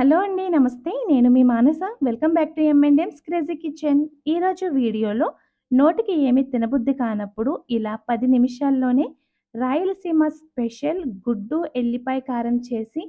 Hello అండి. నమస్తే. నేను మీ Manasa. Welcome back to M and M's crazy kitchen. ఈరోజు వీడియోలో నోటికి ఏమి తినబుద్ధి కానప్పుడు ఇలా పది నిమిషాల్లోనే రాయలసీమ స్పెషల్ గుడ్డు, ఎల్లిపాయ కారం చేసి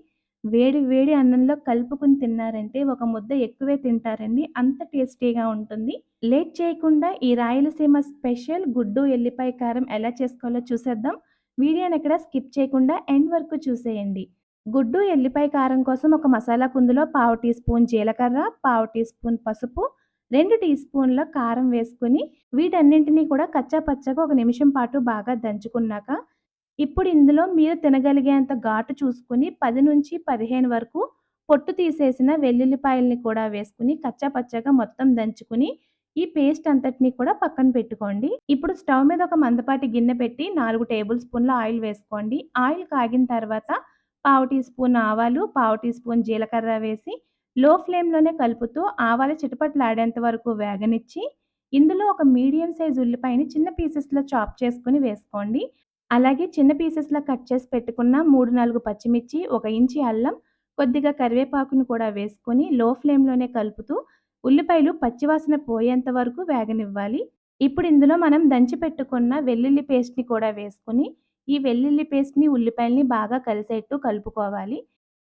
వేడి వేడి అన్నంలో కలుపుకొని తిన్నారంటే ఒక ముద్ద ఎక్కువే తింటారండి. అంత టేస్టీగా ఉంటుంది. లేట్ చేయకుండా ఈ రాయలసీమ స్పెషల్ గుడ్డు, ఎల్లిపాయ కారం ఎలా చేసుకోవాలో చూసేద్దాం. వీడియోని ఎక్కడ స్కిప్ చేయకుండా ఎండ్ వరకు చూసేయండి. గుడ్డు, ఎల్లిపాయ కారం కోసం ఒక మసాలా కుందులో పావు టీ స్పూన్ జీలకర్ర, పావు టీ స్పూన్ పసుపు, రెండు టీ స్పూన్ల కారం వేసుకొని వీటన్నింటినీ కూడా కచ్చా పచ్చాగా ఒక నిమిషం పాటు బాగా దంచుకున్నాక ఇప్పుడు ఇందులో మీరు తినగలిగేంత ఘాటు చూసుకుని పది నుంచి పదిహేను వరకు పొట్టు తీసేసిన వెల్లుల్లిపాయల్ని కూడా వేసుకుని కచ్చా పచ్చగా మొత్తం దంచుకుని ఈ పేస్ట్ అంతటిని కూడా పక్కన పెట్టుకోండి. ఇప్పుడు స్టవ్ మీద ఒక మందపాటి గిన్నె పెట్టి నాలుగు టేబుల్ స్పూన్ల ఆయిల్ వేసుకోండి. ఆయిల్ కాగిన తర్వాత పావు టీ స్పూన్ ఆవాలు, పావు టీ స్పూన్ జీలకర్ర వేసి లో ఫ్లేమ్‌లోనే కలుపుతూ ఆవాలు చిటపట్లాడేంత వరకు వేగనిచ్చి ఇందులో ఒక మీడియం సైజ్ ఉల్లిపాయని చిన్న పీసెస్‌లో చాప్ చేసుకొని వేసుకోండి. అలాగే చిన్న పీసెస్లో కట్ చేసి పెట్టుకున్న 3, 4 పచ్చిమిర్చి, ఒక ఇంచి అల్లం, కొద్దిగా కరివేపాకును కూడా వేసుకొని లో ఫ్లేమ్‌లోనే కలుపుతూ ఉల్లిపాయలు పచ్చివాసన పోయేంత వరకు వేగనివ్వాలి. ఇప్పుడు ఇందులో మనం దంచి పెట్టుకున్న వెల్లుల్లి పేస్ట్‌ని కూడా వేసుకొని ఈ వెల్లుల్లి పేస్ట్‌ని, ఉల్లిపాయల్ని బాగా కలిసేట్టు కలుపుకోవాలి.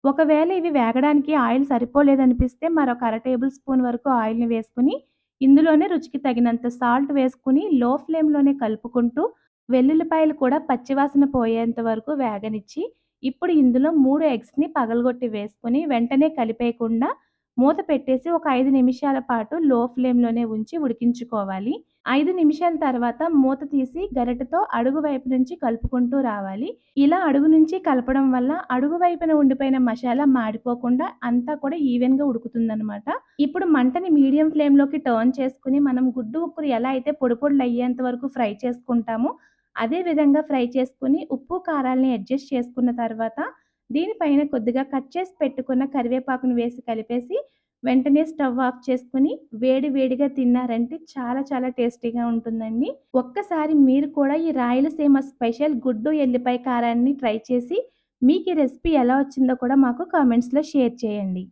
ఒకవేళ ఇవి వేగడానికి ఆయిల్ సరిపోలేదనిపిస్తే మరొక అర టేబుల్ స్పూన్ వరకు ఆయిల్‌ని వేసుకొని ఇందులోనే రుచికి తగినంత సాల్ట్ వేసుకొని లో ఫ్లేమ్‌లోనే కలుపుకుంటూ వెల్లుల్లిపాయలు కూడా పచ్చివాసన పోయేంత వరకు వేగనిచ్చి ఇప్పుడు ఇందులో మూడు ఎగ్స్‌ని పగలగొట్టి వేసుకొని వెంటనే కలిపేయకుండా మూత పెట్టేసి ఒక ఐదు నిమిషాల పాటు లో ఫ్లేమ్‌లోనే ఉంచి ఉడికించుకోవాలి. ఐదు నిమిషాల తర్వాత మూత తీసి గరిటతో అడుగు వైపు నుంచి కలుపుకుంటూ రావాలి. ఇలా అడుగు నుంచి కలపడం వల్ల అడుగు వైపున ఉండిపోయిన మసాలా మాడిపోకుండా అంతా కూడా ఈవెన్‌గా ఉడుకుతుందనమాట. ఇప్పుడు మంటని మీడియం ఫ్లేమ్‌లోకి టర్న్ చేసుకుని మనం గుడ్డు ఉక్కులు ఎలా అయితే పొడి అయ్యేంత వరకు ఫ్రై చేసుకుంటామో అదే విధంగా ఫ్రై చేసుకుని ఉప్పు, కారాలని అడ్జస్ట్ చేసుకున్న తర్వాత దీనిపైన కొద్దిగా కట్ చేసి పెట్టుకున్న కరివేపాకును వేసి కలిపేసి వెంటనే స్టవ్ ఆఫ్ చేసుకుని వేడి వేడిగా తిన్నారంటే చాలా చాలా టేస్టీగా ఉంటుందండి. ఒక్కసారి మీరు కూడా ఈ రాయలసీమ స్పెషల్ గుడ్డు, ఎల్లిపాయ కారాన్ని ట్రై చేసి మీకు ఈ రెసిపీ ఎలా వచ్చిందో కూడా మాకు కామెంట్స్‌లో షేర్ చేయండి.